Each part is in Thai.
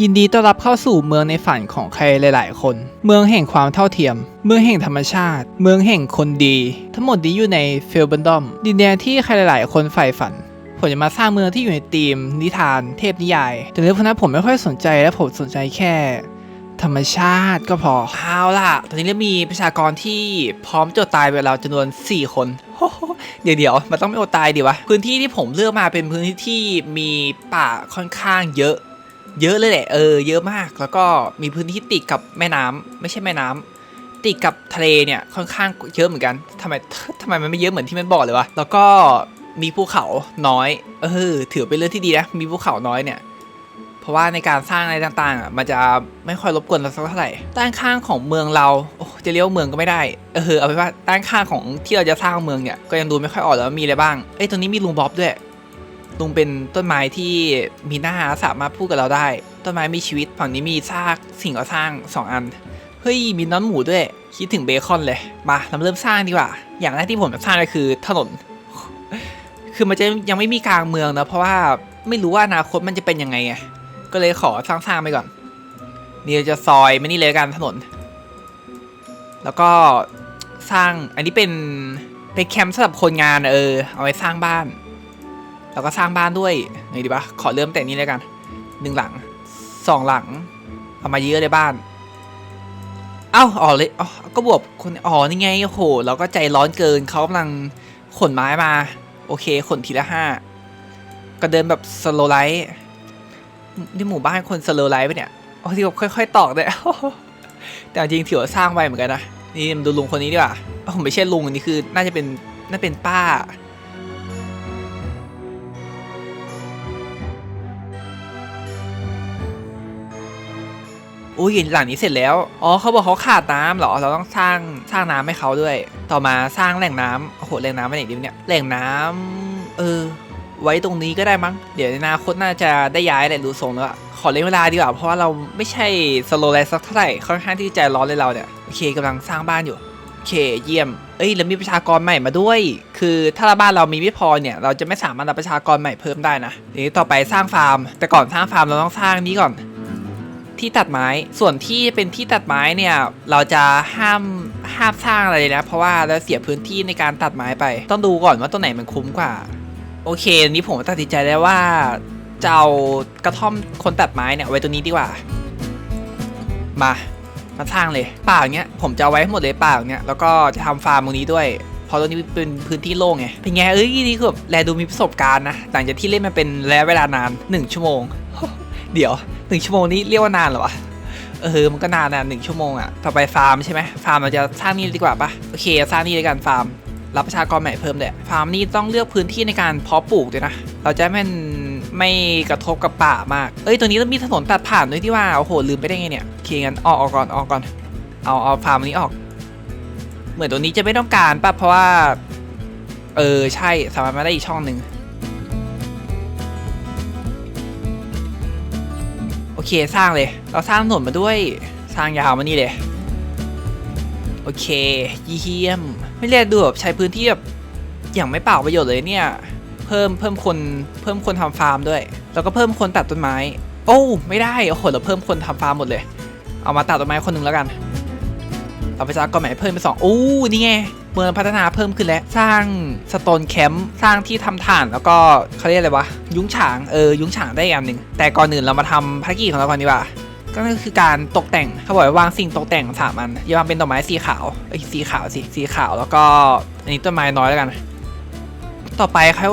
ยินดีต้อนรับเข้าสู่เมืองในฝันของใครหลาย ๆ คน เมืองแห่งความเท่าเทียม เมืองแห่งธรรมชาติ เมืองแห่งคนดี ทั้งหมดนี้อยู่ในเฟลบันดอม ดินแดนที่ใครหลาย ๆ คนใฝ่ฝัน ผมจะมาสร้างเมืองที่อยู่ในธีม นิทาน เทพนิยาย แต่เรื่องพวกนั้นผมไม่ค่อยสนใจและผมสนใจแค่ ธรรมชาติก็พอเอาล่ะ ตอนนี้เรามีประชากรที่พร้อมจะตายไปแล้วจำนวน 4 คนเดี๋ยวเดี๋ยวมันต้องไม่อดตายดิวะ พื้นที่ที่ผมเลือกมาเป็นพื้นที่ที่มีป่าค่อนข้างเยอะ เยอะเลยแหละเออเยอะมากแล้วก็มีพื้นที่ติดกับแม่น้ำไม่ใช่แม่น้ำติดกับทะเลเนี่ยค่อนข้างเยอะเหมือนกันทำไมทำไมมันไม่เยอะเหมือนที่มันบอกเลยวะแล้วก็มีภูเขาน้อยเออถือเป็นเรื่องที่ดีนะมีภูเขาน้อยเนี่ยเพราะว่าในการสร้างอะไรต่างๆอะมันจะไม่ค่อยรบกวนเราสักเท่าไหร่ด้านข้างของเมืองเราโอ้จะเรียกว่าเมืองก็ไม่ได้เออเอาเป็นว่าด้านข้างของที่เราจะสร้างเมืองเนี่ยก็ยังดูไม่ค่อยออกแล้วมีอะไรบ้างเอ้ยตรงนี้มีลุงบ๊อบด้วย ลุงเป็นต้นไม้ที่มีหน้าสามารถพูดกับเราได้ ต้นไม้มีชีวิตฝั่งนี้มีซากสิ่งก่อสร้างสองอัน เฮ้ยมีน้อนหมูด้วย คิดถึงเบคอนเลย มาเราเริ่มสร้างดีกว่า อย่างแรกที่ผมจะสร้างเลยคือถนน คือมันจะยังไม่มีกลางเมืองนะเพราะว่าไม่รู้ว่าอนาคตมันจะเป็นยังไงไงก็เลยขอสร้างๆไปก่อน นี่จะซอยไม่นี่เลยกันถนน แล้วก็สร้างอันนี้เป็นเป็นแคมป์สำหรับคนงานเออ เอาไว้สร้างบ้าน แล้วก็สร้างบ้านด้วยไงดีปะขอเริ่มแต่นี้เลยกันหนึ่งหลังสองหลัง เอามาเยอะเลยบ้าน เอ้าอ๋อเลยอ๋อก็บวกคนอ๋อนี่ไงโอ้โหเราก็ใจร้อนเกินเขากำลังขนไม้มา โอเคขนทีละห้าก็เดินแบบสโลไลท์นี่หมู่บ้านคนสโลไลท์ปะเนี่ยโอ้ที่แบบค่อย ๆ ตอกเลยแต่จริงๆถือว่าสร้างไปเหมือนกันนะนี่มาดูลุงคนนี้ดีกว่าอ๋อไม่ใช่ลุงนนี้คือน่าจะเป็นน่าเป็นป้า อุ้ยหลังนี้เสร็จแล้ว อ๋อเขาบอกเขาขาดน้ำเหรอ เราต้องสร้างสร้างน้ำให้เขาด้วย ต่อมาสร้างแหล่งน้ำโอ้โหแหล่งน้ำไปไหนดีเนี่ย แหล่งน้ำเออ ไว้ตรงนี้ก็ได้มั้ง เดี๋ยวในอนาคตน่าจะได้ย้ายแหละดูทรงแล้วขอเล่นเวลาดีกว่าเพราะว่าเราไม่ใช่สโลไลท์สักเท่าไหร่ค่อนข้างที่ใจร้อนเลยเราเนี่ยโอเคกำลังสร้างบ้านอยู่โอเคเยี่ยมเอ้ยแล้วมีประชากรใหม่มาด้วย คือถ้าบ้านเรามีไม่พอเนี่ย เราจะไม่สามารถรับประชากรใหม่เพิ่มได้นะทีนี้ต่อไปสร้างฟาร์ม แต่ก่อนสร้างฟาร์มเราต้องสร้างนี้ก่อน ที่ตัดไม้ ส่วนที่เป็นที่ตัดไม้เนี่ยเราจะห้ามห้ามสร้างอะไรเลยนะ เพราะว่าเราเสียพื้นที่ในการตัดไม้ไป ต้องดูก่อนว่าตัวไหนมันคุ้มกว่า โอเคอันนี้ผมตัดสินใจแล้ว่าจะเอากระท่อมคนตัดไม้เนี่ยไว้ตัวนี้ดีกว่า มามาสร้างเลยป่าอย่างเงี้ยผมจะเอาไว้ให้หมดเลยป่าอย่างเงี้ยแล้วก็จะทำฟาร์มตรงนี้ด้วยพราะตรงนี้เป็นพื้นที่โล่งไงเป็นไงเอ้ยนี่คือแบบแลดูมีประสบการณ์นะหลังจากที่เล่นมาเป็นระยะเวลานานหนึ่งชั่วโมง เดี๋ยวหนึ่งชั่วโมงนี้เรียกว่านานเหรอวะเออมันก็นานนะหนึ่งชั่วโมงอะต่อไปฟาร์มใช่ไหมฟาร์มเราจะสร้างนี่ดีกว่าปะโอเคสร้างนี่ด้วยกันฟาร์มรับประชากรใหม่เพิ่มเลยฟาร์มนี่ต้องเลือกพื้นที่ในการเพาะปลูกด้วยนะเราจะไม่ไม่กระทบกับป่ามากเอ้ยตัวนี้ต้องมีถนนตัดผ่านด้วยที่ว่าโอ้โหลืมไปได้ไงเนี่ยโอเคงั้นออกออกก่อนออกก่อนเอาเอาฟาร์มนี้ออก เหมือนตัวนี้จะไม่ต้องการป่ะเพราะว่า เออใช่สามารถมาได้อีกช่องหนึ่ง เคสร้างเลย เราสร้างถนนมาด้วยสร้างยาวมานี่เลย โอเคเยี่ยม ไม่เรียกดูแบบใช้พื้นที่แบบอย่างไม่เปล่าประโยชน์เลยเนี่ย เพิ่มเพิ่มคนเพิ่มคนทำฟาร์มด้วย แล้วก็เพิ่มคนตัดต้นไม้ โอ้ไม่ได้โอ้โหเราเพิ่มคนทำฟาร์มหมดเลย เอามาตัดต้นไม้คนหนึ่งแล้วกันเอาไประชากรใหมเพิ่มไปสองโอ้นี่ไง เมืองพัฒนาเพิ่มขึ้นแล้วสร้างสโตนแคมป์สร้างที่ทำฐานแล้วก็เขาเรียกอะไรวะยุ้งฉางเออยุ้งฉางได้อีกอันหนึ่งแต่ก่อนอื่นเรามาทำภารกิจของเราก่อนดีกว่าก็คือการตกแต่งเขาบอกว่าวางสิ่งตกแต่งสามอันอย่าวางเป็นดอกไม้สีขาวเอ้สีขาวสิสีขาวแล้วก็อันนี้ต้นไม้น้อยแล้วกัน ต่อไปเขา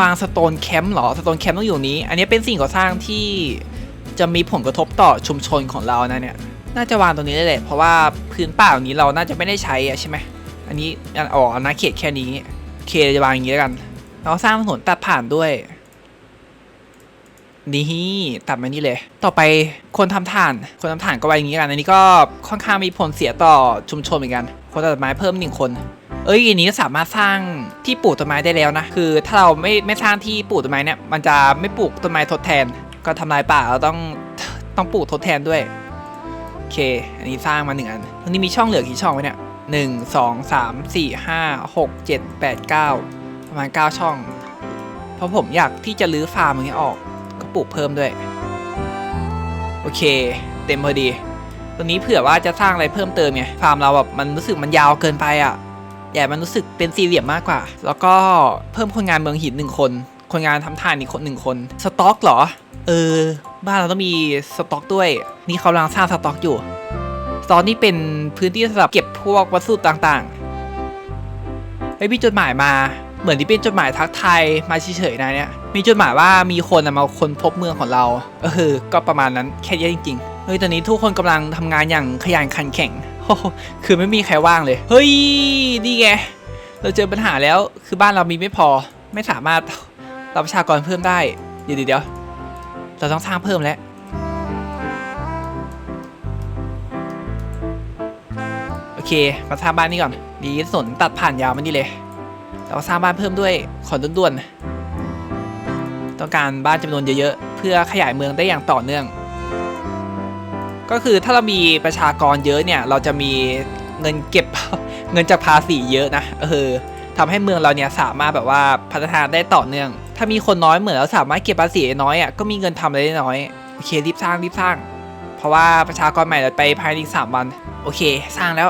วางสโตนแคมป์หรอสโตนแคมป์ต้องอยู่นี้ อันนี้เป็นสิ่งก่อสร้างที่จะมีผลกระทบต่อชุมชนของเรานะเนี่ยน่าจะวางตรงนี้ได้เลยเพราะว่าพื้นป่านี้เราน่าจะไม่ได้ใช้อะใช่ไหม อันนี้อันอ๋อนาเขตแค่นี้ เคจะวางอย่างนี้แล้วกันเราสร้างถนนตัดผ่านด้วยนี่ตัดมานี่เลย ต่อไปคนทำฐาน คนทำฐานก็ไว้อย่างนี้กัน อันนี้ก็ค่อนข้างมีผลเสียต่อชุมชนเหมือนกัน คนตัดไม้เพิ่มหนึ่งคน เอ้ยอันนี้สามารถสร้างที่ปลูกต้นไม้ได้แล้วนะ คือถ้าเราไม่ไม่สร้างที่ปลูกต้นไม้เนี่ย มันจะไม่ปลูกต้นไม้ทดแทน ก็ทำลายป่าเราต้องต้องปลูกทดแทนด้วย โอเค อันนี้สร้างมาหนึ่งอันตรงนี้มีช่องเหลือกี่ช่องไว้เนี่ย หนึ่งสองสามสี่ห้าหกเจ็ดแปดเก้าประมาณเก้าช่อง เพราะผมอยากที่จะรื้อฟาร์มนี้ออก ก็ปลูกเพิ่มด้วย โอเค เต็มพอดีตรงนี้เผื่อว่าจะสร้างอะไรเพิ่มเติมไง ฟาร์มเราแบบมันรู้สึกมันยาวเกินไปอะใหญ่มันรู้สึกเป็นสี่เหลี่ยมมากกว่า แล้วก็เพิ่มคนงานเมืองหินหนึ่งคน คนงานทำทานอีกคนหนึ่งคน สต็อกเหรอ เออ บ้านเราต้องมีสต็อกด้วย นี่เขากำลังสร้างสต็อกอยู่ สต็อกนี่เป็นพื้นที่สำหรับเก็บพวกวัสดุต่างๆไอ้ยมีจดหมายมา เหมือนที่เป็นจดหมายทักทายมาเฉยๆนะเนี่ย มีจดหมายว่ามีคนมาคนพบเมืองของเรา เออ ก็ประมาณนั้นแค่นี้จริงๆ เฮ้ย ตอนนี้ทุกคนกำลังทำงานอย่างขยันขันแข็ง คือไม่มีใครว่างเลย เฮ้ย นี่ไง เราเจอปัญหาแล้ว คือบ้านเรามีไม่พอ ไม่สามารถรับประชากรเพิ่มได้ เดี๋ยวเดี๋ยวเราต้องสร้างเพิ่มแล้ว อเค มาสร้างบ้านนี้ก่อน ดีสนตัดผ่านยาวมานี่เลยเราสร้างบ้านเพิ่มด้วยขอด่วนๆ ต้องการบ้านจำนวนเยอะๆ เพื่อขยายเมืองได้อย่างต่อเนื่อง ก็คือถ้าเรามีประชากรเยอะเนี่ย เราจะมีเงินเก็บเงินจากภาษีเยอะนะเออทำให้เมืองเราเนี่ยสามารถแบบว่าพัฒนาได้ต่อเนื่อง ถ้ามีคนน้อยเหมือนเราสามารถเก็บภาษีน้อยอะก็มีเงินทำอะไรได้น้อยโอเครีบสร้างรีบสร้าง เพราะว่าประชากรใหม่เราไปภายในสามวัน โอเค สร้างแล้ว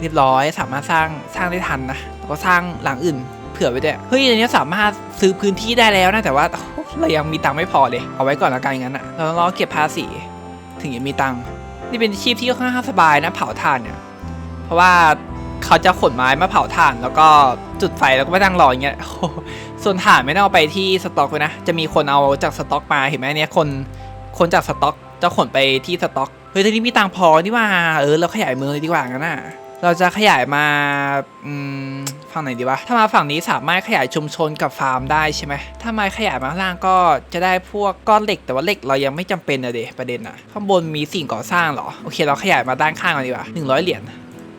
เรียบร้อยสามารถสร้างสร้างได้ทันนะแล้วก็สร้างหลังอื่นเผื่อไว้ด้วยเฮ้ยอันนี้สามารถซื้อพื้นที่ได้แล้วนะแต่ว่าเรายังมีตังค์ไม่พอเลย เอาไว้ก่อนละกันงั้นอะเราต้องรอเก็บภาษีถึงจะมีตังค์นี่เป็นอาชีพที่ค่อนข้างสบายนะเผาถ่านเนี่ยเพราะว่าเขาจะขนไม้มาเผาถ่าน แล้วก็จุดไฟแล้วก็ไม่นั่งรออย่างเงี้ยส่วนถ่านไม่ต้องเอาไปที่สต็อกเลยนะ จะมีคนเอาจากสต็อกมาเห็นไหมเนี่ยคนคนจากสต็อกจะขนไปที่สต็อกเฮ้ยทีนี้มีตังพอนี่ว่าเออเราขยายเมืองเลยดีกว่างั้นน่ะ เราจะขยายมาฝั่งไหนดีวะ ถ้ามาฝั่งนี้สามารถขยายชุมชนกับฟาร์มได้ใช่ไหม ถ้ามาขยายมาข้างล่างก็จะได้พวกก้อนเหล็กแต่ว่าเหล็กเรายังไม่จำเป็นอะเดประเด็นอะข้างบนมีสิ่งก่อสร้างเหรอ โอเค เราขยายมาด้านข้างกันดีกว่าหนึ่งร้อยเหรียญ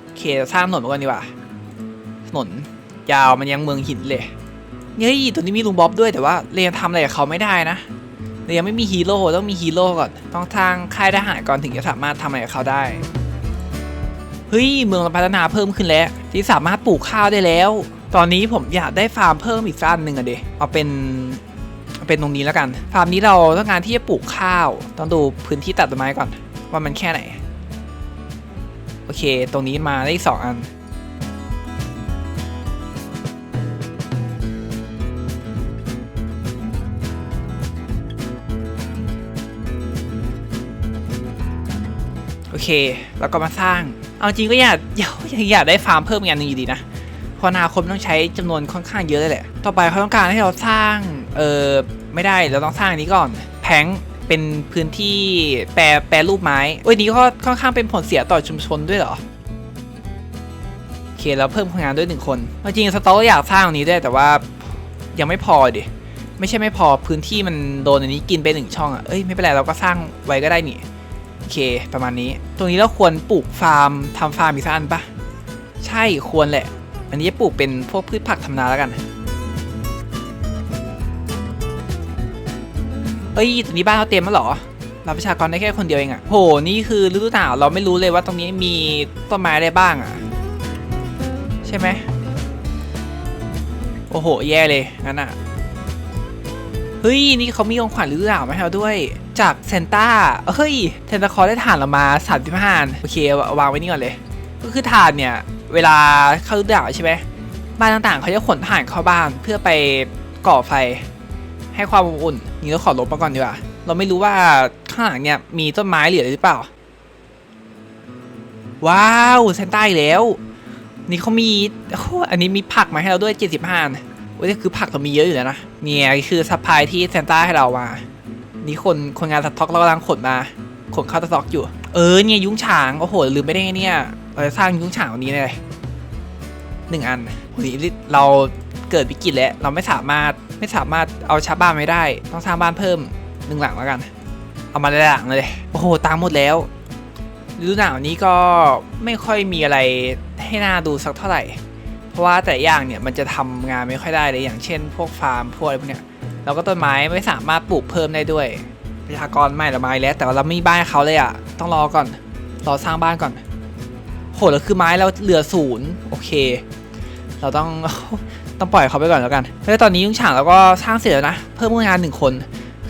โอเคเราสร้างถนนมาก่อนดีกว่า ถนนยาวมันยังเมืองหินเลยเฮ้ยตัวนี้มีลุงบ๊อบด้วยแต่ว่าเรียนทำอะไรกับเขาไม่ได้นะเรายังไม่มีฮีโร่ต้องมีฮีโร่ก่อน ต้องทางค่ายทหารก่อนถึงจะสามารถทำอะไรกับเขาได้ เฮ้ยเมืองเราพัฒนาเพิ่มขึ้นแล้ว ที่สามารถปลูกข้าวได้แล้ว ตอนนี้ผมอยากได้ฟาร์มเพิ่มอีกฟาร์มหนึ่งอะเดเอาเป็นเอาเป็นตรงนี้แล้วกัน ฟาร์มนี้เราต้องการที่จะปลูกข้าว ต้องดูพื้นที่ตัดต้นไม้ก่อน ว่ามันแค่ไหน โอเค ตรงนี้มาได้สองอัน โอเค แล้วก็มาสร้าง เอาจริงก็อยากอยากอยากได้ฟาร์มเพิ่มอีกอันหนึงอยู่ดีนะเพราะอนาคตมันต้องใช้จำนวนค่อนข้างเยอะเลยแหละ ต่อไปเขาต้องการให้เราสร้าง เออไม่ได้ เราต้องสร้างอันนี้ก่อน แผงเป็นพื้นที่แปรแปรรูปไม้โอ้ยนี้ก็ค่อนข้างเป็นผลเสียต่อชุมชนด้วยเหรอ โอเคเราเพิ่มคนงานด้วยหนึ่งคนเอาจริงสตอกอยากสร้างอันนี้ด้วยแต่ว่ายังไม่พอดิ ไม่ใช่ไม่พอพื้นที่มันโดนอันนี้กินไปหนึ่งช่องอะ เอ้ยไม่เป็นไรเราก็สร้างไว้ก็ได้นี่ เค ประมาณนี้ ตรงนี้เราควรปลูกฟาร์มทำฟาร์มอีกสักอันปะใช่ควรแหละ อันนี้จะปลูกเป็นพวกพืชผักทำนาแล้วกัน เอ้ยตรงนี้บ้านเราเต็มแล้วเหรอ เราประชากรได้แค่คนเดียวเองอะโห นี่คือฤดูหนาวเราไม่รู้เลยว่าตรงนี้มีต้นไม้อะไรบ้างอะใช่ไหมโอ้โห แย่เลยงั้นอะเฮ้ย นี่เขามีของขวัญฤดูหนาวมาให้เราด้วยจากเซนต้าเฮ้ยเซนตาคอร์ได้ถ่านเรามา 35อันโอเควางไว้นี่ก่อนเลย ก็คือถ่านเนี่ย เวลาเข้าฤดูหนาวใช่ไหมบ้านต่างๆ เขาจะขนถ่านเข้าบ้านเพื่อไปก่อไฟ ให้ความอบอุ่นนี่เราขอลบมาก่อนดีกว่า เราไม่รู้ว่าข้างหลังเนี่ยมีต้นไม้เหลือหรือเปล่า ว้าวเซนต้าอีกแล้ว นี่เขามีอันนี้มีผักมาให้เราด้วย 75อันโอ้ยคือผักเรามีเยอะอยู่แล้วนะเนี่ยคือซัพพลายที่เซนต้าให้เรามา นี่คนคนงานสต็อกเรากำลังขนมาขนเข้าสต็อกอยู่ เออเนี่ยยุ้งฉางโอ้โหลืมไม่ได้ไงเนี่ยเราจะสร้างยุ้งฉางวันนี้เลยหนึ่งอันวันนี้เราเกิดวิกฤตแล้วเราไม่สามารถไม่สามารถเอาชาวบ้านไม่ได้ ต้องสร้างบ้านเพิ่มหนึ่งหลังแล้วกัน เอามาหลายหลังเลยโอ้โหตังหมดแล้วฤดูหนาวนี้ก็ไม่ค่อยมีอะไรให้น่าดูสักเท่าไหร่ เพราะว่าแต่อย่างเนี่ยมันจะทำงานไม่ค่อยได้เลยอย่างเช่น พวกฟาร์มพวกอะไรพวกเนี้ย เราก็ต้นไม้ไม่สามารถปลูกเพิ่มได้ด้วยประชากรไม่ละไม้แล้ว แต่ว่าเราไม่มีบ้านเขาเลยอะต้องรอก่อนรอสร้างบ้านก่อนโหแล้วคือไม้เราเหลือศูนย์โอเค เราต้องต้องปล่อยเขาไปก่อนแล้วกันแล้วตอนนี้ยุ้งฉางเราก็สร้างเสร็จแล้วนะเพิ่มคนงานหนึ่งคน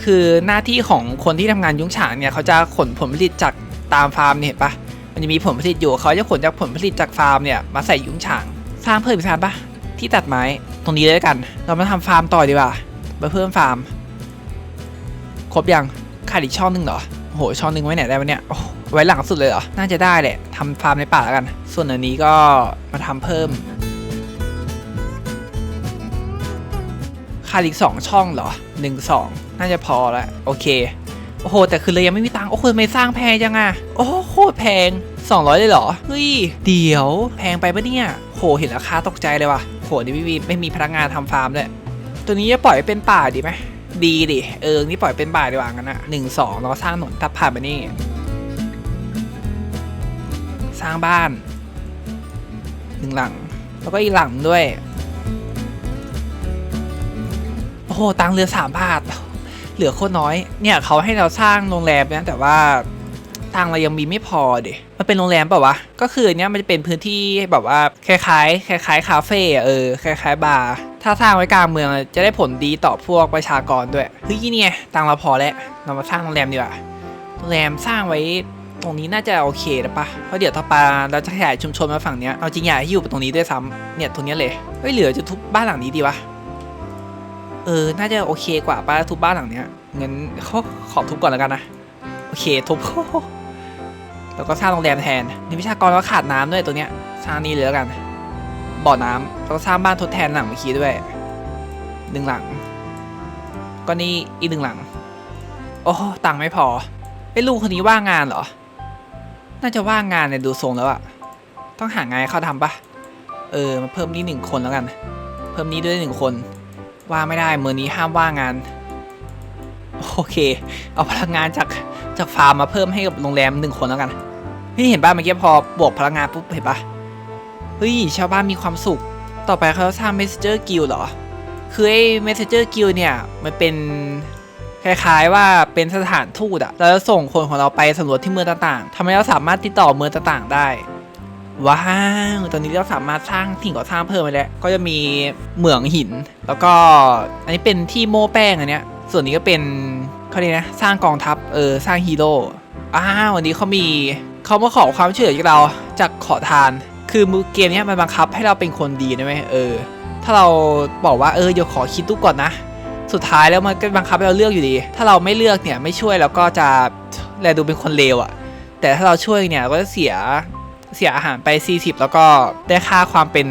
คือหน้าที่ของคนที่ทำงานยุ้งฉางเนี่ยเขาจะขนผลผลิตจากตามฟาร์มเนี่ยเห็นปะมันจะมีผลผลิตอยู่เขาจะขนจากผลผลิตจากฟาร์มเนี่ยมาใส่ยุ้งฉางสร้างเพิ่มอีกฟามปะที่ตัดไม้ตรงนี้เลยกัน เรามาทำฟาร์มต่อดีกว่า มาเพิ่มฟาร์ม ครบยังขาดอีกช่องหนึ่งเหรอโอ้โหช่องหนึ่งไว้ไหนได้วะเนี่ยโอ้ไว้หลังสุดเลยเหรอ น่าจะได้แหละทำฟาร์มในป่าแล้วกัน ส่วนอันนี้ก็มาทำเพิ่มขาดอีกสองช่องเหรอหนึ่งสองน่าจะพอและโอเค โอ้โห แต่คือเลยยังไม่มีตังค์โอ้โหทำไม่สร้างแพงจังอะโอ้โหแพง 200 เลยเหรอ เฮ้ย เดี๋ยว แพงไปปะเนี่ยโหเห็นราคาตกใจเลยว่ะโหนี่ไม่มีไม่มีพนักงานทำฟาร์มเลย ตัวนี้จะปล่อยเป็นป่าดีไหมดีดิ เออ นี่ปล่อยเป็นป่าดีกว่างั้นอะหนึ่งสองเราสร้างถนนทับผ่านไปนี่ สร้างบ้านหนึ่งหลัง แล้วก็อีกหลังด้วย โอ้โห ตังเหลือสามบาท เหลือโคตรน้อย เนี่ยเขาให้เราสร้างโรงแรมนะแต่ว่าตังเรายังมีไม่พอเด มันเป็นโรงแรมเปล่าวะ ก็คืออนเนี้ยมันจะเป็นพื้นที่แบบว่าคล้ายๆคล้ายๆคาเฟ่เออคล้ายๆบาร์ถ้าสร้างไว้กลางเมืองจะได้ผลดีต่อพวกประชากรด้วยเฮ้ยนี่ไงตังเราพอแล้วเรามาสร้างโรงแรมดีกว่าโรงแรมสร้างไว้ตรงนี้น่าจะโอเคแล้วปะเพราะเดี๋ยวต่อไปเราจะขยายชุมชนมาฝั่งเนี้ยเอาจริงอยากให้อยู่ตรงนี้ด้วยซ้ำเนี่ยตรงนี้เลยเฮ้ยเหลือจะทุบบ้านหลังนี้ดีวะเออ น่าจะโอเคกว่าป้าทุบบ้านหลังเนี้ยงั้นเขาขอทุบก่อนแล้วกันนะ โอเคทุบ แล้วก็สร้างโรงแรมแทนนี่วิชากรก็ขาดน้ำด้วยตัวเนี้ยสร้างนี่เลยแล้วกัน บ่อน้ำแล้วก็สร้างบ้านทดแทนหลังเมื่อกี้ด้วยหนึ่งหลัง ก็นี่อีกหนึ่งหลัง โอ้ตังค์ไม่พอไอ้ลูกคนนี้ว่างงานเหรอ น่าจะว่างงานเนี่ยดูทรงแล้วอะต้องหางานให้าทำปะเออมาเพิ่มนี่หนึ่งคนแล้วกัน เพิ่มนี้ด้วยหนึ่งคน ว่างไม่ได้เมือนี้ห้ามว่างงาน โอเค เอาพลังงานจากจากฟาร์มมาเพิ่มให้กับโรงแรมหนึ่งคนแล้วกัน พี่เห็นป่ะเมื่อกี้พอบวกพลังงานปุ๊บเห็นปะเฮ้ยชาวบ้านมีความสุข ต่อไปเขาจะสร้าง Messenger Guild เหรอ คือไอ้ Messenger Guild เนี่ยมันเป็นคล้ายๆว่าเป็นสถานทูตอะเราจะส่งคนของเราไปสำรวจที่เมืองต่างๆทำให้เราสามารถติดต่อเมืองต่างๆได้ ว้าว ตอนนี้เราสามารถสร้างสิ่งก่อสร้างเพิ่มไปแล้ว ก็จะมีเหมืองหิน แล้วก็อันนี้เป็นที่โม้แป้งอันเนี้ย ส่วนนี้ก็เป็นเขาเรียกนะ สร้างกองทัพ เออ สร้างฮีโร่ อ้าววันนี้เขามี เขามาขอความช่วยเหลือจากเราจากขอทาน คือมือเกมนี้มันบังคับให้เราเป็นคนดีนะไหมเออ ถ้าเราบอกว่าเออเดี๋ยวขอคิดดูก่อนนะ สุดท้ายแล้วมันก็บังคับให้เราเลือกอยู่ดี ถ้าเราไม่เลือกเนี่ยไม่ช่วยเราก็จะแลดูเป็นคนเลวอะแต่ถ้าเราช่วยเนี่ยก็จะเสียเสียอาหารไป 40 แล้วก็ได้ค่าความเป็น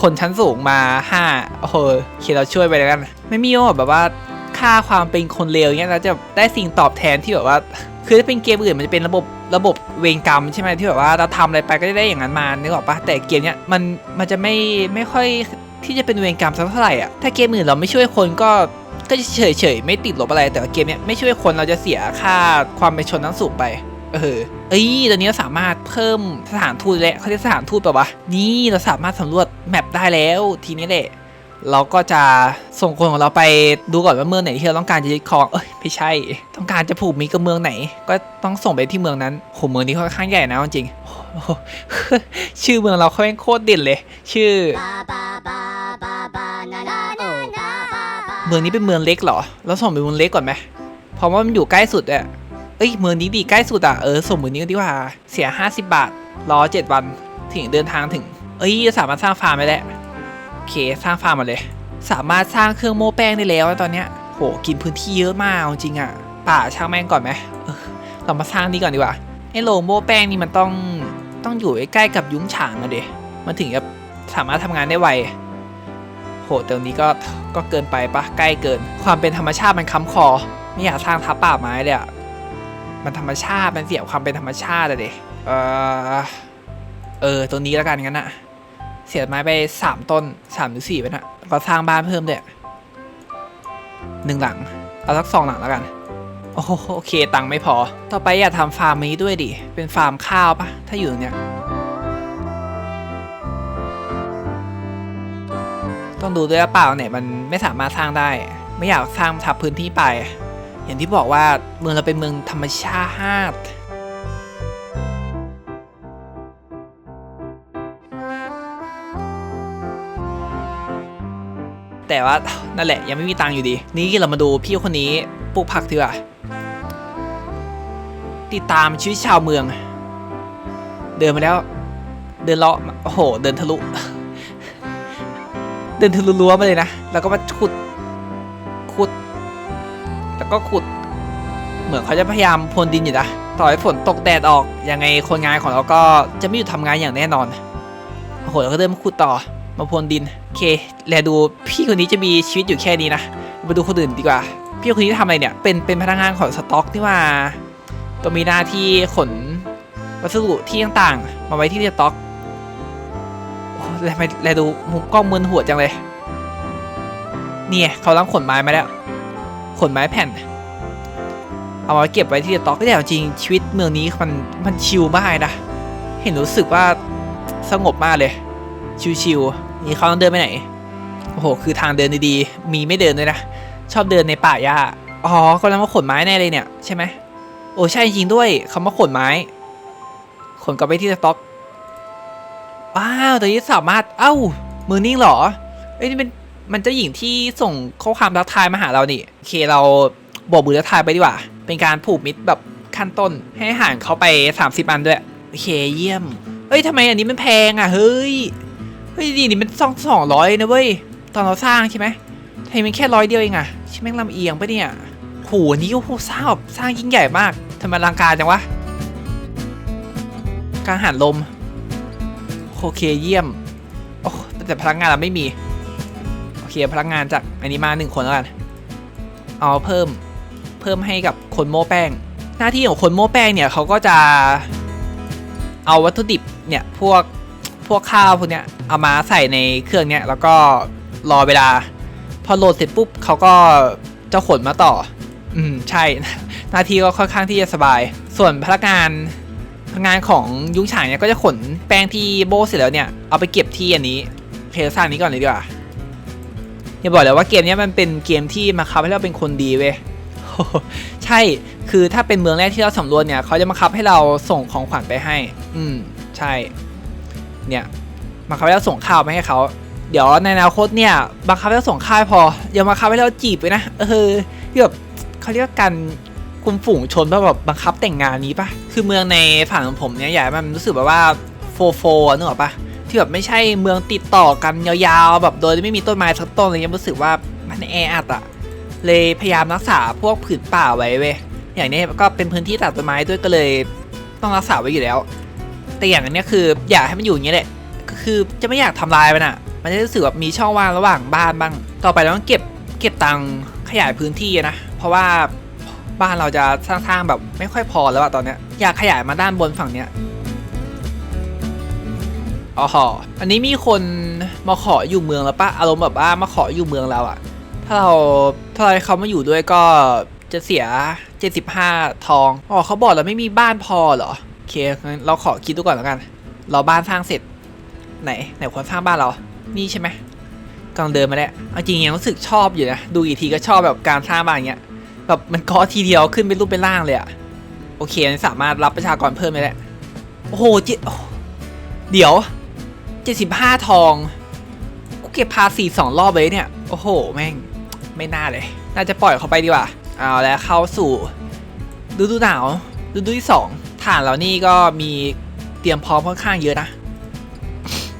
คนชั้นสูงมา 5 โอ้โหโอเคเราช่วยไปแล้วกัน ไม่มีว่าแบบว่าค่าความเป็นคนเลวเนี่ยเราจะได้สิ่งตอบแทนที่แบบว่า คือถ้าเป็นเกมอื่นมันจะเป็นระบบระบบเวรกรรมใช่ไหมที่แบบว่าเราทำอะไรไปก็จะได้อย่างนั้นมานึกออกปะแต่เกมเนี้ยมันมันจะไม่ไม่ค่อยที่จะเป็นเวรกรรมสักเท่าไหร่อะถ้าเกมอื่นเราไม่ช่วยคนก็ก็จะเฉยเฉยไม่ติดลบอะไรแต่เกมเนี้ยไม่ช่วยคนเราจะเสียค่าความเป็นชนชั้นสูงไปเออเอ้ยตอนนี้เราสามารถเพิ่มสถานทูตและเขาเรียกสถานทูตแบบวะนี่เราสามารถสำรวจแมปได้แล้วทีนี้แหละ เราก็จะส่งคนของเราไปดูก่อนว่าเมืองไหนที่เราต้องการจะยึดครองเอ้ยไม่ใช่ ต้องการจะผูกมิตรกับเมืองไหน ก็ต้องส่งไปที่เมืองนั้นโหเมืองนี้ค่อนข้างใหญ่นะจริงชื่อเมืองเราเขาแม่งโคตรเด่นเลย ชื่อ เมืองนี้เป็นเมืองเล็กเหรอเราส่งไปเมืองเล็กก่อนไหมเพราะว่ามันอยู่ใกล้สุดอะเอ้ยเมืองนี้ดีใกล้สุดอะเออส่งเมืองนี้ก็ดีกว่าเสีย 50 บาทรอ7วันถึงเดินทางถึง เอ้ยสามารถสร้างฟาร์มได้แล้ว อเคสร้างฟาร์มมาเลย สามารถสร้างเครื่องโม้แป้งได้แล้วตอนเนี้ยโหกินพื้นที่เยอะมากจริงอะป่าช่างแม่งก่อนไหมเออเรามาสร้างนี่ก่อนดีกว่าไอ้โรงโม้แป้งนี่มันต้องต้องอยู่ใกล้กับยุ้งฉางอะเดมันถึงจะสามารถทำงานได้ไวโหแต่วันนี้ก็ก็เกินไปปะใกล้เกิน ความเป็นธรรมชาติมันค้ำคอ ไม่อยากสร้างทับป่าไม้เลยอะมันธรรมชาติมันเสียความเป็นธรรมชาติอะเดเออเออตัวนี้แล้วกันงั้นอะ เสียไม้ไปสามต้นสามหรือสี่ไปนะแล้วก็สร้างบ้านเพิ่มด้วยหนึ่งหลัง เอาสักสองหลังแล้วกัน โอ้โหโอเคตังค์ไม่พอ ต่อไปอยากทำฟาร์มนี้ด้วยดิ เป็นฟาร์มข้าวปะถ้าอยู่ตรงเนี้ย ต้องดูด้วยเปล่าเนี่ยมันไม่สามารถสร้างได้ ไม่อยากสร้างทับพื้นที่ไป อย่างที่บอกว่าเมืองเราเป็นเมืองธรรมชาติ แต่ว่านั่นแหละยังไม่มีตังค์อยู่ดี นี่เรามาดูพี่คนนี้ปลูกผักดีกว่าติดตามชีวิตชาวเมือง เดินมาแล้ว เดินเลาะโอ้โห เดินทะลุ เดินทะลุรั้วมาเลยนะ แล้วก็มาขุด ขุด แล้วก็ขุด เหมือนเขาจะพยายามพรวนดินอยู่นะ ต่อให้ฝนตกแดดออก ยังไงคนงานของเราก็จะไม่หยุดทำงานอย่างแน่นอน โอ้โหแล้วก็เดินมาขุดต่อ มาพรวนดินโอเคแลดูพี่คนนี้จะมีชีวิตอยู่แค่นี้นะมาดูคนอื่นดีกว่า พี่คนนี้ทำอะไรเนี่ยเป็นเป็นพนักงานของสต็อกที่ว่าตัวมีหน้าที่ขนวัสดุที่ต่างๆ มาไว้ที่สต็อกโอ้แลไม่แลดูมุมกล้องมึนหัวจังเลยเนี่ยเขาต้องขนไม้มาแล้ว ขนไม้แผ่น เอามาเก็บไว้ที่สต็อกก็แต่จริงชีวิตเมืองนี้มันมันชิลมากนะเห็นรู้สึกว่าสงบมากเลย ชิวๆนี่เขาต้องเดินไปไหน โอ้โห คือทางเดินดีๆ มีไม่เดินด้วยนะ ชอบเดินในป่าหญ้า อ๋อกำลังมาขนไม้แน่เลยเนี่ย ใช่ไหม โอ้ใช่จริงด้วยคำว่าขนไม้ ขนกลับไปที่สต็อก ว้าวตอนนี้สามารถ เอ้า มือนิ่งเหรอ เอ้ยนี่เป็นมันเจ้าหญิงที่ส่งข้อความทักทายมาหาเรานี่โอเคเราบอกมือทักทายไปดีกว่า เป็นการผูกมิตรแบบขั้นต้นให้อาหารเขาไป 30 อันด้วย โอเคเยี่ยม เอ้ยทำไมอันนี้มันแพงอะ เฮ้ย เฮ้ยดีนี่มันสองสองร้อยนะเว้ยตอนเราสร้างใช่ไหมทำไมมันแค่ร้อยเดียวเองอะใช่แม่งลำเอียงปะเนี่ยโหอันนี้ก็โหสร้างแบบสร้างยิ่งใหญ่มากทำไมลังการจังวะกลางหันลมโอเคเยี่ยมโอ้แต่พลังงานเราไม่มีโอเคพลังงานจากอันนี้มาหนึ่งคนแล้วกันเอาเพิ่มเพิ่มให้กับคนโม้แป้ง หน้าที่ของคนโม้แป้งเนี่ยเขาก็จะเอาวัตถุดิบเนี่ยพวก พวกข้าวพวกเนี้ยเอามาใส่ในเครื่องเนี้ยแล้วก็รอเวลา พอโหลดเสร็จปุ๊บเขาก็จะขนมาต่อ อืมใช่ หน้าที่ก็ค่อนข้างที่จะสบาย ส่วนพนักงานพนักงานของยุ้งฉางเนี่ยก็จะขนแป้งที่โบเสร็จแล้วเนี่ยเอาไปเก็บที่อันนี้เคสร้างนี้ก่อนเลยดีกว่าอย่าบอกเลยว่าเกมเนี้ยมันเป็นเกมที่มาคับให้เราเป็นคนดีเว้ยใช่ คือถ้าเป็นเมืองแรกที่เราสำรวจเนี่ยเขาจะมาคับให้เราส่งของขวัญไปให้ อืม ใช่ เนี่ยบังคับให้เราส่งข้าวไปให้เขาเดี๋ยวในอนาคตเนี่ยบังคับให้เราส่งข้าวพออย่ามาคับให้เราจีบไปนะเออที่แบบเขาเรียกว่าการคุมฝูงชนแบบบังคับแต่งงานนี้ปะคือเมืองในฝันของผมเนี่ยให้มันรู้สึกแบบว่าโฟโฟนึกออกปะที่แบบไม่ใช่เมืองติดต่อกันยาวๆแบบโดยไม่มีต้นไม้สักต้นเลยยังรู้สึกว่ามันแออัดอะเลยพยายามรักษาพวกผืนป่าไว้เว้ยอย่างนี้ก็เป็นพื้นที่ตัดต้นไม้ด้วยก็เลยต้องรักษาไว้อยู่แล้ว แต่อย่างอันเนี้ยคืออยากให้มันอยู่อย่างเงี้ยแหละคือจะไม่อยากทำลายมันอะ มันจะรู้สึกแบบมีช่องว่างระหว่างบ้านบ้าง ต่อไปเราต้องเก็บเก็บตังขยายพื้นที่นะ เพราะว่าบ้านเราจะสร้างๆแบบไม่ค่อยพอแล้วอะตอนเนี้ยอยากขยายมาด้านบนฝั่งเนี้ยอ๋ออันนี้มีคนมาขออยู่เมืองแล้วปะอารมณ์แบบว่ามาขออยู่เมืองเราอะถ้าเราถ้าเราให้เขามาอยู่ด้วยก็จะเสีย 75 ทอง อ๋อเขาบอกเราไม่มีบ้านพอเหรอ เคงั้นเราขอคิดดูก่อนแล้วกัน เราบ้านสร้างเสร็จ ไหนไหนคนสร้างบ้านเรา นี่ใช่ไหมกำลังเดินมาแล้วเอาจริงยังรู้สึกชอบอยู่นะ ดูอีกทีก็ชอบแบบการสร้างบ้านอย่างเงี้ย แบบมันเคาะทีเดียวขึ้นเป็นรูปเป็นร่างเลยอะโอเคสามารถรับประชากรเพิ่มได้แล้ว โอ้โหเจเดี๋ยว75ทอง กูเก็บภาษีสองรอบเลยเนี่ย โอ้โห แม่ง ไม่น่าเลย น่าจะปล่อยเขาไปดีกว่า เอาแล้วเข้าสู่ฤดูหนาวฤดูที่สอง ฐานเรานี่ก็มีเตรียมพร้อมค่อนข้างเยอะนะ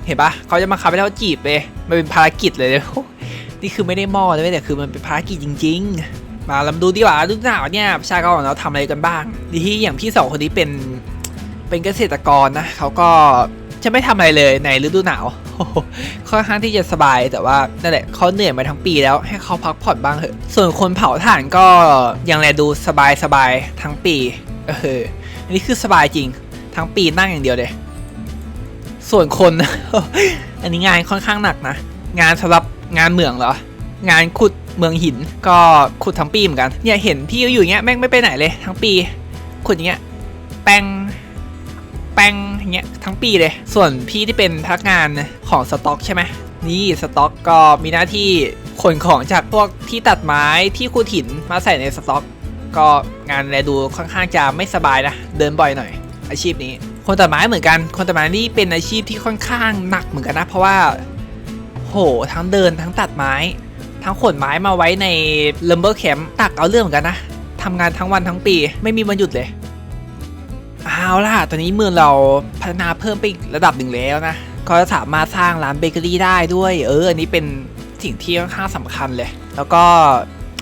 เห็นปะเขาจะมาขับให้เราจีบไปมันเป็นภารกิจเลยนี่คือไม่ได้มอเลยเว้ยแต่คือมันเป็นภารกิจจริง ๆ มาเราดูดีกว่าฤดูหนาวเนี่ยประชากรของเราทำอะไรกันบ้างดีที่อย่างพี่สองคนนี้เป็นเป็นเกษตรกรนะเขาก็จะไม่ทำอะไรเลยในฤดูหนาวค่อนข้างที่จะสบายแต่ว่านั่นแหละเขาเหนื่อยมาทั้งปีแล้วให้เขาพักผ่อนบ้างเถอะ ส่วนคนเผาถ่านก็ยังแลดูสบายสบายๆทั้งปี เออ นนี้คือสบายจริง ทั้งปีนั่งอย่างเดียวเลย ส่วนคน อันนี้งานค่อนข้างหนักนะ งานสำหรับงานเหมืองเหรอ งานขุดเมืองหินก็ขุดทั้งปีเหมือนกัน เนี่ยเห็นพี่อยู่เงี้ยแม่งไม่ไปไหนเลยทั้งปี ขุดอย่างเงี้ย แป้งแป้งอย่างเงี้ยทั้งปีเลย ส่วนพี่ที่เป็นพนักงานของสต็อกใช่ไหมนี่สต็อกก็มีหน้าที่ขนของจากพวกที่ตัดไม้ที่คูหินมาใส่ในสต็อก ก็งานแลดูค่อนข้างจะไม่สบายนะ เดินบ่อยหน่อย อาชีพนี้ คนตัดไม้เหมือนกัน คนตัดไม้นี่เป็นอาชีพที่ค่อนข้างหนักเหมือนกันนะ เพราะว่า โห ทั้งเดินทั้งตัดไม้ ทั้งขนไม้มาไว้ในเลมเบอร์แคมป์ตักเอาเรื่องเหมือนกันนะทำงานทั้งวันทั้งปี ไม่มีวันหยุดเลยเอาล่ะ ตอนนี้เมืองเราพัฒนาเพิ่มไปอีกระดับหนึ่งแล้วนะ ก็จะสามารถสร้างร้านเบเกอรี่ได้ด้วย เออ อันนี้เป็นสิ่งที่ค่อนข้างสำคัญเลย แล้วก็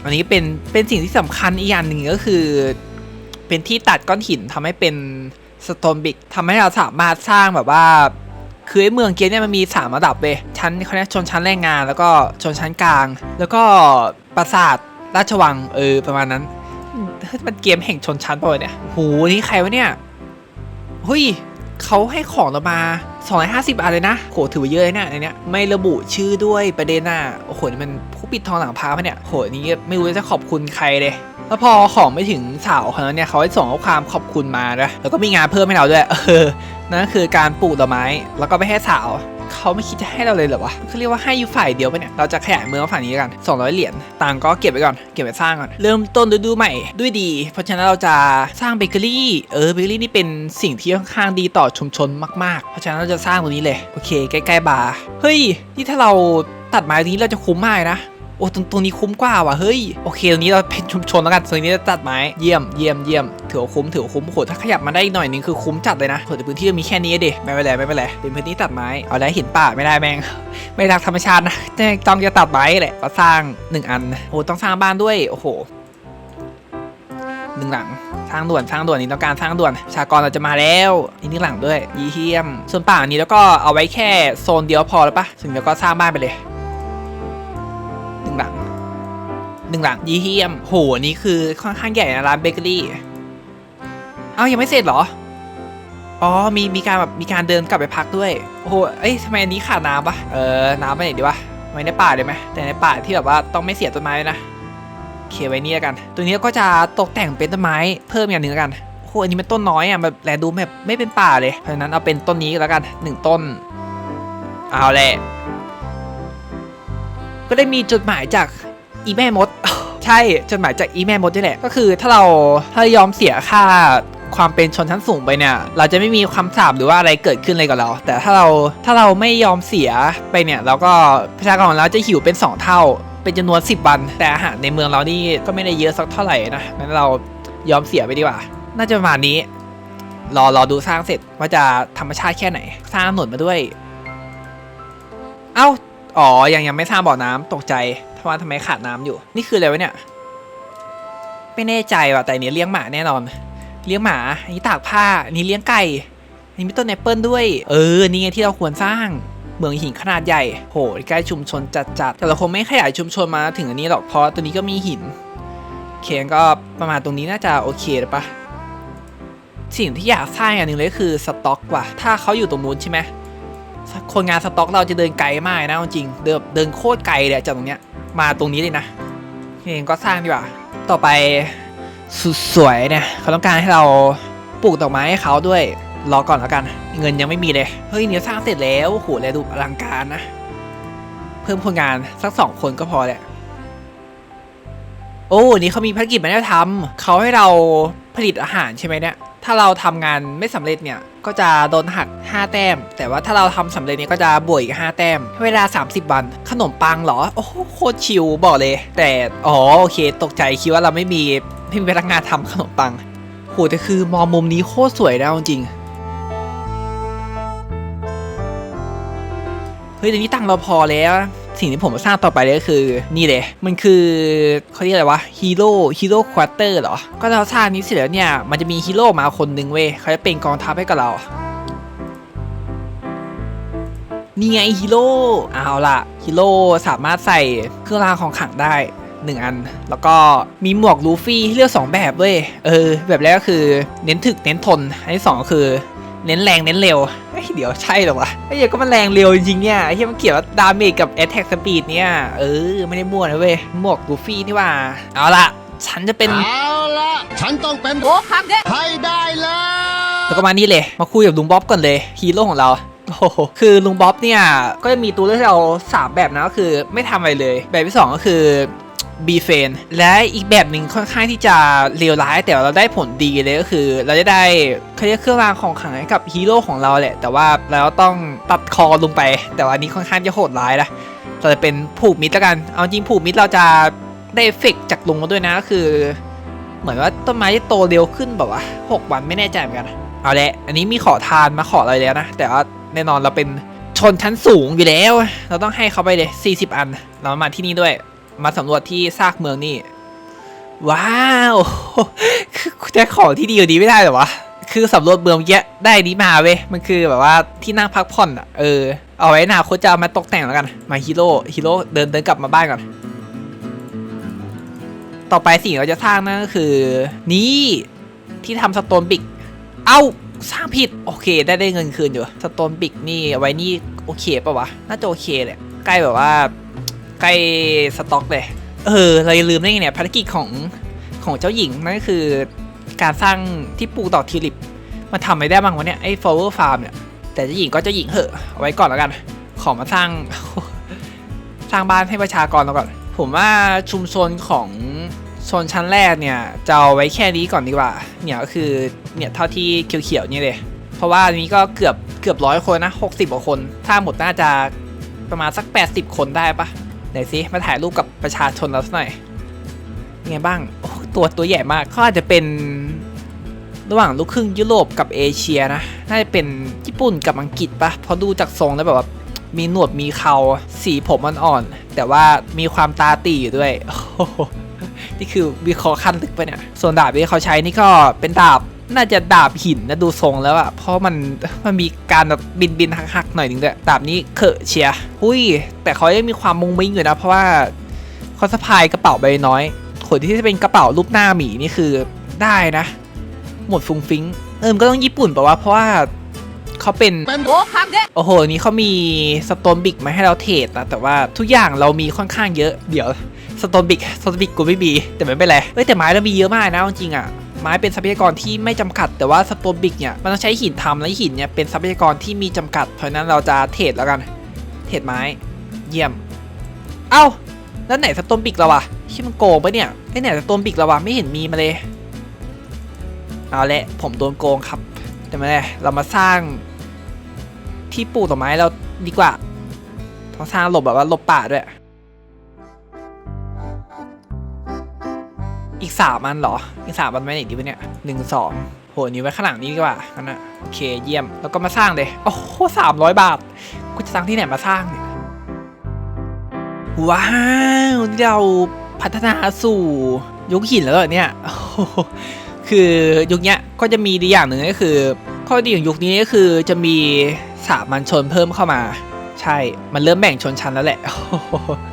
อันนี้เป็นเป็นสิ่งที่สำคัญอีกอย่างหนึ่งก็คือ เป็นที่ตัดก้อนหินทำให้เป็นสโตนบิกทำให้เราสามารถสร้างแบบว่าคือไอ้เมืองเกียร์เนี่ยมันมีสามระดับเลยชั้นเขาเรียกชนชั้นแรงงานแล้วก็ชนชั้นกลาง แล้วก็ปราสาทราชวังเออประมาณนั้นเฮ้ยมันเกมแห่งชนชั้นเปล่าวะเนี่ยโหนี่ใครวะเนี่ยเฮ้ย เขาให้ของเรามา 250 บาทเลยนะโหถือว่าเยอะเลยเนี่ยในเนี้ยไม่ระบุชื่อด้วยประเด็นอะโอ้โหนี่มันผู้ปิดทองหลังพระปะเนี่ยโหนี่ไม่รู้จะขอบคุณใครเลยแล้วพอของไม่ถึงสาวคนนั้นเนี่ยเขาให้ส่งข้อความขอบคุณมาด้วยแล้วก็มีงานเพิ่มให้เราด้วยเออนั่นก็คือการปลูกดอกไม้ แล้วก็ไปให้สาว เขาไม่คิดจะให้เราเลยเหรอวะเขาเรียกว่าให้อยู่ฝ่ายเดียวไปะเนี่ยเราจะขยายเมืองฝั่งนี้กัน200 เหรียญต่างก็เก็บไว้ก่อนเก็บไว้สร้างก่อนเริ่มต้นฤดูใหม่ด้วยดี เพราะฉะนั้นเราจะสร้างเบเกอรี่เออเบเกอรี่นี่เป็นสิ่งที่ค่อนข้างดีต่อชุมชนมากๆ เพราะฉะนั้นเราจะสร้างตรงนี้เลยโอเคใกล้ๆบาร์เฮ้ยนี่ถ้าเราตัดไม้ตรงนี้เราจะคุ้มมากนะ โอ้ตรงตรงนี้คุ้มกว่าว่ะเฮ้ยโอเคตรงนี้เราเป็นชุมชนแล้วกันตรงนี้จะตัดไม้เยี่ยมเยี่ยมเยี่ยมถือคุ้มถือคุ้มโอ้โหถ้าขยับมาได้อีกหน่อยนึงคือคุ้มจัดเลยนะโหแต่พื้นที่มีแค่นี้เด็ไม่เป็นไรไม่เป็นไรเป็นพื้นที่ตัดไม้เอาได้หินป่าไม่ได้แมงไม่รักธรรมชาตินะแต่ต้องจะตัดไม้แหละก็สร้างหนึ่งอันโอ้ต้องสร้างบ้านด้วยโอ้โหหนึ่งหลังสร้างด่วนสร้างด่วนนี่ต้องการสร้างด่วนชากรเราจะมาแล้วนี่หนึ่งหลังด้วยยี่เฮียม ส่วนป่าอันนี้แล้วก็เอาไว้แค่โซนเดียวพอแล้วปะส่วนเดียวก็สร้างบ้านไปเลย หนึ่งหลังยี่เฮียมโหนี่คือค่อนข้างใหญ่นะร้านเบเกอรี่เอ้ายังไม่เสร็จเหรอ อ๋อมีมีการแบบมีการเดินกลับไปพักด้วยโอ้โหเอ้ยทำไมอันนี้ขาดน้ำปะเออน้ำไปไหนดีวะไว้ในป่าได้ไหมแต่ในป่าที่แบบว่าต้องไม่เสียต้นไม้นะโอเคไว้นี่แล้วกัน ตัวนี้ก็จะตกแต่งเป็นต้นไม้เพิ่มอย่างหนึ่งแล้วกันโอ้โหอันนี้มันต้นน้อยอะแบบแลดูแบบไม่เป็นป่าเลยเพราะฉะนั้นเอาเป็นต้นนี้แล้วกันหนึ่งต้น เอาแหละก็ได้มีจดหมายจาก อีแม่มด ใช่จดหมายจากอีแม่มดนี่แหละ ก็คือถ้าเราถ้ายอมเสียค่าความเป็นชนชั้นสูงไปเนี่ย เราจะไม่มีคำสาปหรือว่าอะไรเกิดขึ้นเลยกับเรา แต่ถ้าเราถ้าเราไม่ยอมเสียไปเนี่ยเราก็ประชากรของเราจะหิวเป็น 2 เท่า เป็นจำนวน 10 วัน แต่อาหารในเมืองเรานี่ก็ไม่ได้เยอะสักเท่าไหร่นะงั้นเรายอมเสียไปดีกว่า น่าจะประมาณนี้ รอรอดูสร้างเสร็จว่าจะธรรมชาติแค่ไหน สร้างถนนมาด้วย เอ้า อ๋อ ยังยังไม่สร้างบ่อน้ำตกใจ ทำไมทำไมขาดน้ำอยู่ นี่คืออะไรวะเนี่ย ไม่แน่ใจว่ะแต่นี้เลี้ยงหมาแน่นอน เลี้ยงหมา อันนี้ตากผ้า อันนี้เลี้ยงไก่ อันนี้มีต้นแอปเปิลด้วย เออ นี่ไงที่เราควรสร้าง เมืองหินขนาดใหญ่ โห ใกล้ชุมชนจัดๆ แต่เราคงไม่ขยายชุมชนมาถึงอันนี้หรอก เพราะตัวนี้ก็มีหิน เคงก็ประมาณตรงนี้น่าจะโอเคแล้วปะสิ่งที่อยากสร้างอย่างหนึ่งเลยคือสต็อกว่ะ ถ้าเขาอยู่ตรงนู้นใช่ไหมคนงานสต็อกเราจะเดินไกลมากนะจริง เดินเดินโคตรไกลเลยจากตรงเนี้ย มาตรงนี้เลยนะเองก็สร้างดีกว่า ต่อไปสุดสวยเนี่ยเขาต้องการให้เราปลูกดอกไม้ให้เขาด้วยรอก่อนแล้วกัน เงินยังไม่มีเลย เฮ้ยเนี่ยสร้างเสร็จแล้วโหแลดูอลังการนะ เพิ่มคนงานสักสองคนก็พอแหละโอ้นี่เขามีภารกิจมาให้ทำเขาให้เราผลิตอาหารใช่ไหมเนี่ย ถ้าเราทำงานไม่สำเร็จเนี่ยก็จะโดนหัก 5 แต้ม แต่ว่าถ้าเราทำสำเร็จเนี่ยก็จะบวกอีก 5 แต้ม เวลา 30 วัน ขนมปังเหรอ โอ้โหโคตรชิลบอกเลย แต่ อ๋อ โอเค ตกใจคิดว่าเราไม่มีไม่มีพนักงานทำขนมปังโหแต่คือมองมุมนี้โคตรสวยนะจริงเฮ้ยตอนนี้ตังเราพอแล้ว สิ่งที่ผมสร้างต่อไปเลยก็คือนี่เลย มันคือเขาเรียกอะไรวะฮีโร่ฮีโร่ควอเตอร์เหรอ ก็เราสร้างนี้เสร็จแล้วเนี่ย มันจะมีฮีโร่มาคนหนึ่งเว้ยเขาจะเป็นกองทัพให้กับเรานี่ไงฮีโร่เอาล่ะฮีโร่สามารถใส่เครื่องรางของขลังได้หนึ่งอัน แล้วก็มีหมวกลูฟี่ให้เลือกสองแบบเว้ย เออ แบบแรกก็คือเน้นถึกเน้นทน อันที่สองก็คือ เน้นแรงเน้นเร็วเฮ้ยเดี๋ยวใช่เหรอวะไอ้เหี้ยก็มันแรงเร็วจริงๆเนี่ยไอ้เหี้ยมันเกี่ยวกับดาเมจกับ Attack Speed เนี่ย เออ ไม่ได้มั่วนะเว้ยหมวกลูฟี่นี่ว่า เอาละฉันจะเป็นเอาละฉันต้องเป็นโอ้พักเด้ให้ได้แล้วแล้วก็มานี่เลย มาคุยกับลุงบ๊อบก่อนเลยฮีโร่ของเราโอ้โหคือลุงบ๊อบเนี่ย ก็จะมีตัวเลือกให้เราสามแบบนะก็คือไม่ทำอะไรเลย แบบที่สองก็คือ บีเฟนและอีกแบบหนึ่งค่อนข้างที่จะเลวร้าย แต่เราได้ผลดีเลยก็คือ เราจะได้เขาเรียกเครื่องรางของขลังให้กับฮีโร่ของเราแหละ แต่ว่าเราต้องตัดคอลงไป แต่ว่าอันนี้ค่อนข้างจะโหดร้ายนะเราจะเป็นผูกมิตรแล้วกัน เอาจริงผูกมิตรเราจะได้เอฟเฟกต์จากลงมาด้วยนะก็คือ เหมือนว่าต้นไม้จะโตเร็วขึ้นแบบว่าหกวันไม่แน่ใจเหมือนกันเอาละอันนี้มีขอทานมาขออะไรแล้วนะแต่ว่าแน่นอนเราเป็นชนชั้นสูงอยู่แล้ว เราต้องให้เขาไปเลย40 อัน เรามาที่นี่ด้วย มาสำรวจที่ซากเมืองนี่ ว้าวคือได้ของที่ดีกว่านี้ไม่ได้เหรอวะคือสำรวจเมืองเมื่อกี้ได้นี้มาเว้ยมันคือแบบว่าที่นั่งพักผ่อนอะเออเอาไว้นาคตจะเอามาตกแต่งแล้วกัน มาฮีโร่ฮีโร่เดินเดินกลับมาบ้านก่อนต่อไปสิ่งเราจะสร้างนั่นก็คือ นี่ที่ทำสโตนบิก เอ้าสร้างผิด โอเค ได้ได้เงินคืนอยู่สโตนบิกนี่เอาไว้นี่โอเคปะวะ น่าจะโอเคแหละใกล้แบบว่า ใกล้สต็อกเลย เออ เราลืมได้ไงเนี่ยภารกิจของของเจ้าหญิง นั่นก็คือการสร้างที่ปลูกดอกทิวลิปมันทำอะไรได้บ้างวะเนี่ยไอ้ flower farm เนี่ย แต่เจ้าหญิงก็เจ้าหญิงเหอะเอาไว้ก่อนแล้วกัน ขอมาสร้าง สร้างบ้านให้ประชากรเราก่อน ผมว่าชุมชนของโซนชั้นแรกเนี่ยจะเอาไว้แค่นี้ก่อนดีกว่า เนี่ยก็คือเนี่ยเท่าที่เขียวๆนี่เลย เพราะว่าอันนี้ก็เกือบเกือบร้อยคนนะ60กว่าคน ถ้าหมดน่าจะประมาณสัก 80 คนได้ปะ ไหนสิมาถ่ายรูปกับประชาชนเราสักหน่อยไงบ้างโอ้ตัวตัวใหญ่มากเขาอาจจะเป็นระหว่างลูกครึ่งยุโรปกับเอเชียนะน่าจะเป็นญี่ปุ่นกับอังกฤษปะเพราะดูจากทรงแล้วแบบว่ามีหนวดมีเขาสีผมอ่อนๆแต่ว่ามีความตาตีอยู่ด้วยนี่คือวิเคราะห์ขั้นลึกไปเนี่ย ส่วนดาบที่เขาใช้นี่ก็เป็นดาบ น่าจะดาบหินนะดูทรงแล้วอะเพราะมันมันมีการแบบบินบินหักๆหน่อยนึงด้วยดาบนี้เขอะเชียร์หุ้ย แต่เขายังมีความมุงมิ้งอยู่นะ เพราะว่าเขาสะพายกระเป๋าใบน้อยคนที่จะเป็นกระเป๋ารูปหน้าหมีนี่คือได้นะ หมดฟุ้งฟิ้งเออมันก็ต้องญี่ปุ่นแปลว่าเพราะว่าเขาเป็นเป็นโอ้โห นี่เขามีสโตนบิกมาให้เราเทรดนะแต่ว่าทุกอย่างเรามีค่อนข้างเยอะเดี๋ยวสโตนบิกสโตนบิกกูไม่มีแต่ไม่เป็นไรเอ้ยแต่ไม้เรามีเยอะมากนะเอาจริงๆอะ ไม้เป็นทรัพยากรที่ไม่จำกัด แต่ว่าสโตนบิกเนี่ยมันต้องใช้หินทำและหินเนี่ยเป็นทรัพยากรที่มีจำกัด เพราะนั้นเราจะเทรดแล้วกัน เทรดไม้ เยี่ยม เอ้าแล้วไหนสโตนบิกเราวะที่มันโกงปะเนี่ยไอ้ไหนสโตนบิกเราวะไม่เห็นมีมาเลย เอาละผมโดนโกงครับ แต่ไม่เป็นเรามาสร้างที่ปลูกต้นไม้เราดีกว่าต้องสร้างหลบแบบว่าหลบป่าด้วย อีกสามอันเหรอ อีกสามอันไว้ไหนดีวะเนี่ยหนึ่งสองโหนี่ไว้ข้างหลังนี้ดีกว่ากันนะโอเคเยี่ยม แล้วก็มาสร้างเลยโอ้โหสามร้อยบาท กูจะสร้างที่ไหนมาสร้างเนี่ย ว้าวนี่เราพัฒนาสู่ยุคหินแล้วเหรอเนี่ย คือยุคเนี้ยก็จะมีดีอย่างหนึ่งก็คือ ข้อดีของยุคนี้ก็คือจะมีสามัญชนเพิ่มเข้ามา ใช่ มันเริ่มแบ่งชนชั้นแล้วแหละ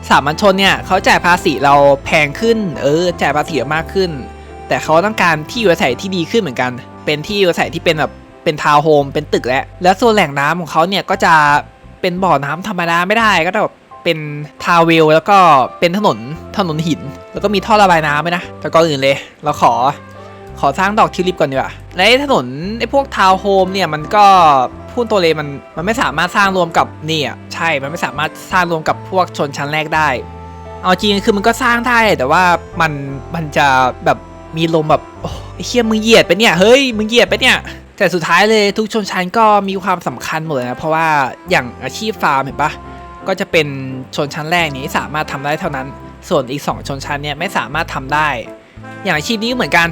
สามัญชนเนี่ยเขาจ่ายภาษีเราแพงขึ้น เออ จ่ายภาษีมากขึ้น แต่เขาต้องการที่อยู่อาศัยที่ดีขึ้นเหมือนกัน เป็นที่อยู่อาศัยที่เป็นแบบเป็นทาวน์โฮม เป็นตึกแล้ว แล้วส่วนแหล่งน้ำของเขาเนี่ยก็จะเป็นบ่อน้ำธรรมดาไม่ได้ ก็แบบเป็นทาวเวลแล้วก็เป็นถนนถนนหิน แล้วก็มีท่อระบายน้ำไหมนะแต่ก่อนอื่นเลย เราขอ ขอสร้างดอกทิวลิปก่อนดีกว่าและไอ้ถนนไอ้พวกทาวน์โฮมเนี่ยมันก็พูดตัวเลยมันมันไม่สามารถสร้างรวมกับนี่อะใช่ มันไม่สามารถสร้างรวมกับพวกชนชั้นแรกได้ เอาจริงคือมันก็สร้างได้แต่ว่ามันมันจะแบบมีลมแบบโอ้ไอ้เชี่ยมึงเหยียดไปเนี่ยเฮ้ยมึงเหยียดไปเนี่ยแต่สุดท้ายเลยทุกชนชั้นก็มีความสำคัญหมดเลยนะเพราะว่าอย่างอาชีพฟาร์มเห็นปะก็จะเป็นชนชั้นแรกนี้สามารถทำได้เท่านั้น ส่วนอีกสองชนชั้นเนี่ยไม่สามารถทำได้ อย่างอาชีพนี้เหมือนกัน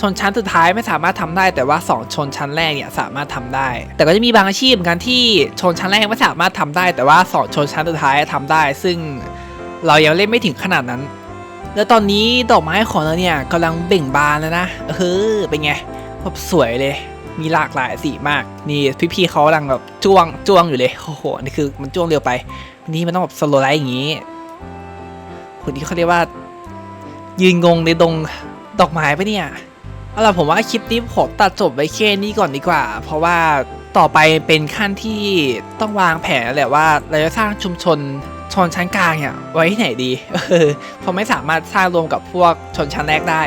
ชนชั้นสุดท้ายไม่สามารถทำได้ แต่ว่า 2 ชนชั้นแรกเนี่ยสามารถทำได้ แต่ก็จะมีบางอาชีพเหมือนกันที่ชนชั้นแรกไม่สามารถทำได้ แต่ว่า 2 ชนชั้นสุดท้ายทำได้ ซึ่งเรายังเล่นไม่ถึงขนาดนั้น แล้วตอนนี้ดอกไม้ของเราเนี่ยกำลังเบ่งบานแล้วนะเออเป็นไงแบบสวยเลยมีหลากหลายสีมาก นี่พี่ๆเขากำลังแบบจ้วงจ้วงอยู่เลยโอ้โหนี่คือมันจ้วงเร็วไปนนี้มันต้องแบบสโลไลท์อย่างนี้คนที่เขาเรียกว่า ยืนงงในดงดอกไม้ปะเนี่ย เอาล่ะผมว่าคลิปนี้ผมตัดจบไว้แค่นี้ก่อนดีกว่า เพราะว่าต่อไปเป็นขั้นที่ต้องวางแผนแหละว่าเราจะสร้างชุมชนชนชั้นกลางเนี่ยไว้ที่ไหนดีเพราะไม่สามารถสร้างรวมกับพวกชนชั้นแรกได้